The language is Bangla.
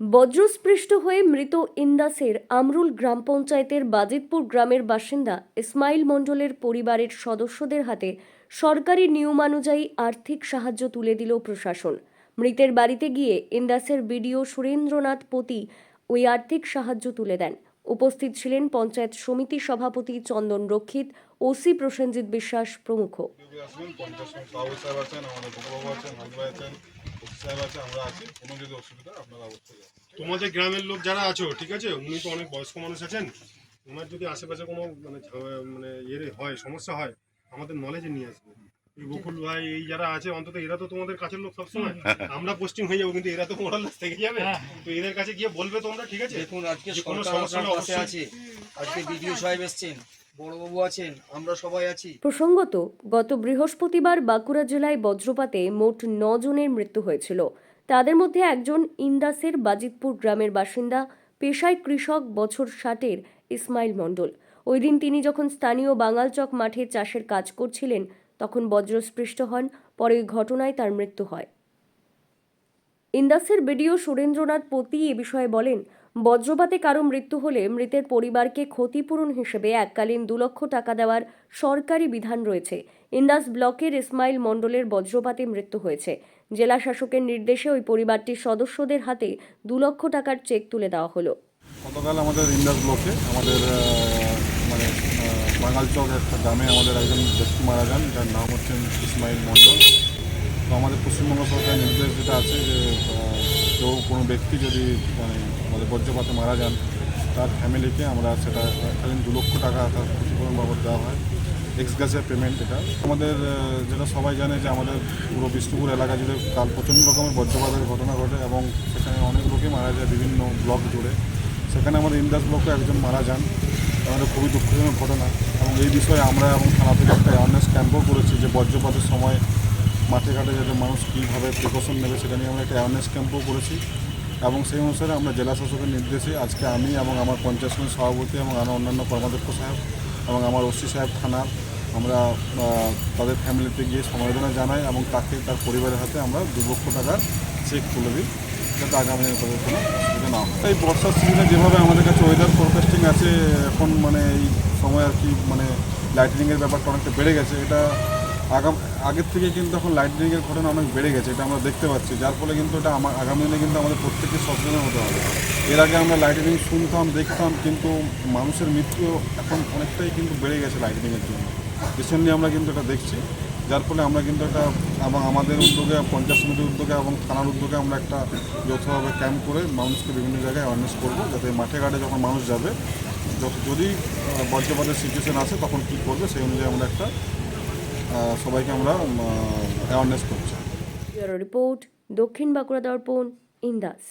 বজ্রস্পৃষ্ট হয়ে মৃত ইন্দাসের আমরুল গ্রাম পঞ্চায়েতের বাজিতপুর গ্রামের বাসিন্দা ইসমাইল মণ্ডলের পরিবারের সদস্যদের হাতে সরকারি নিয়মানুযায়ী আর্থিক সাহায্য তুলে দিল প্রশাসন। মৃতের বাড়িতে গিয়ে ইন্দাসের বিডিও সুরেন্দ্রনাথ পতি ওই আর্থিক সাহায্য তুলে দেন। উপস্থিত ছিলেন পঞ্চায়েত সমিতি সভাপতি চন্দন রক্ষিত, ওসি প্রসেনজিৎ বিশ্বাস প্রমুখ। সাহেব আছে আমরা আছি। কোনো যদি অসুবিধা আপনারা অবশ্যই তোমাদের গ্রামের লোক যারা আছো ঠিক আছে? উনি তো অনেক বয়স্ক মানুষ আছেন। ওনার যদি আশেপাশে কোনো মানে মানে ইয়ে হয় সমস্যা হয় আমাদের নলেজে নিয়ে আসবে। এই বকুল ভাই এই যারা আছে অন্তত এরা তো তোমাদের কাছের লোক সবসময়। আমরা পোস্টিং হয়ে যাব কিন্তু এরা তো মোরাল থেকে যাবে। তো এদের কাছে গিয়ে বলবে তোমরা ঠিক আছে? দেখুন আজকে কোনো সমস্যা আছে। আজকে বিডিও সাহেব এসছেন। প্রসঙ্গত, গত বৃহস্পতিবার বাঁকুড়া জেলায় বজ্রপাতে মোট জনের মৃত্যু হয়েছিল। তাদের মধ্যে একজন ইন্দাসের বাজিতপুর গ্রামের বাসিন্দা, পেশায় কৃষক বছর ষাটের ইসমাইল মণ্ডল। ওই দিন তিনি যখন স্থানীয় বাঙালচক মাঠে চাষের কাজ করছিলেন, তখন বজ্রস্পৃষ্ট হন, পরে ওই ঘটনায় তার মৃত্যু হয়। ইন্দাসের বিডিও সুরেন্দ্রনাথ পতি এ বিষয়ে বলেন বজ্রপাতে কারও মৃত্যু হলে মৃতের পরিবারকে ক্ষতিপূরণ হিসেবে এককালীন দু লক্ষ টাকা দেওয়ার সরকারি বিধান রয়েছে। ইন্দাস ব্লকের ইসমাইল মণ্ডলের বজ্রপাতে মৃত্যু হয়েছে। জেলা শাসকের নির্দেশে ওই পরিবারটির সদস্যদের হাতে দু লক্ষ টাকার চেক তুলে দেওয়া হলো। গতকাল আমাদের ইন্দাস ব্লকে আমাদের মানে বাঙাল চক একটা গ্রামে আমাদের একজন ব্যক্তি মারা যান, যার নাম হচ্ছেন ইসমাইল মণ্ডল। তো আমাদের পশ্চিমবঙ্গ সরকারের নির্দেশ যেটা আছে যে কোনো ব্যক্তি যদি মানে আমাদের বজ্রপাতে মারা যান, তার ফ্যামিলিকে আমরা সেটা এককালীন দু লক্ষ টাকা তার ক্ষতিপূরণ বাবদ দেওয়া হয়। এক্স গ্যাসের পেমেন্ট এটা। আমাদের যেটা সবাই জানে যে আমাদের পুরো বিষ্ণুপুর এলাকা জুড়ে কাল প্রচণ্ড রকমের বজ্রপাতের ঘটনা ঘটে এবং সেখানে অনেক লোকই মারা যায় বিভিন্ন ব্লক জুড়ে। সেখানে আমাদের ইন্দাস ব্লকে একজন মারা যান। আমাদের খুবই দুঃখজনক ঘটনা এবং এই বিষয়ে আমরা এবং থানা থেকে একটা অ্যাওয়ারনেস ক্যাম্পও করেছি যে বজ্রপাতের সময় মাঠে ঘাটে যাতে মানুষ কীভাবে প্রিকশন নেবে সেটা নিয়ে আমরা একটা অ্যাওয়ারনেস ক্যাম্পও করেছি। এবং সেই অনুসারে আমরা জেলা শাসকের নির্দেশে আজকে আমি এবং আমার পঞ্চায়েত সমিতির সভাপতি এবং আমার অন্যান্য কর্মাধ্যক্ষ সাহেব এবং আমার ওসি সাহেব থানার আমরা তাদের ফ্যামিলিতে গিয়ে সমবেদনা জানাই এবং তাকে তার পরিবারের হাতে আমরা দু লক্ষ টাকার চেক তুলে দিই যাতে আগামী তাদের কোনো অসুবিধা না হয়। এই বর্ষার সিজনে যেভাবে আমাদের কাছে ওয়েদার ফোরকাস্টিং আছে, এখন মানে এই সময় আর কি মানে লাইটনিংয়ের ব্যাপারটা অনেকটা বেড়ে গেছে, এটা আগাম আগের থেকে কিন্তু এখন লাইটনিংয়ের ঘটনা অনেক বেড়ে গেছে, এটা আমরা দেখতে পাচ্ছি। যার ফলে কিন্তু এটা আমার আগামী দিনে কিন্তু আমাদের প্রত্যেককে সচেতন হতে হবে। এর আগে আমরা লাইটনিং শুনতাম, দেখতাম, কিন্তু মানুষের মৃত্যু এখন অনেকটাই কিন্তু বেড়ে গেছে লাইটনিংয়ের জন্য। রিসেন্টলি আমরা কিন্তু এটা দেখছি। যার ফলে আমরা কিন্তু এটা এবং আমাদের উদ্যোগে, পঞ্চায়েত সমিতির উদ্যোগে এবং থানার উদ্যোগে আমরা একটা যৌথভাবে ক্যাম্প করে মানুষকে বিভিন্ন জায়গায় অ্যাওয়ারনেস করব, যাতে মাঠে ঘাটে যখন মানুষ যাবে যদি বজ্রপাতের সিচুয়েশন আসে, তখন কী করবে, সেই অনুযায়ী আমরা একটা সবাইকে আমরা অ্যাওয়ারনেস করছি। রিপোর্ট দক্ষিণ বাঁকুড়া দর্পণ ইন্দাস।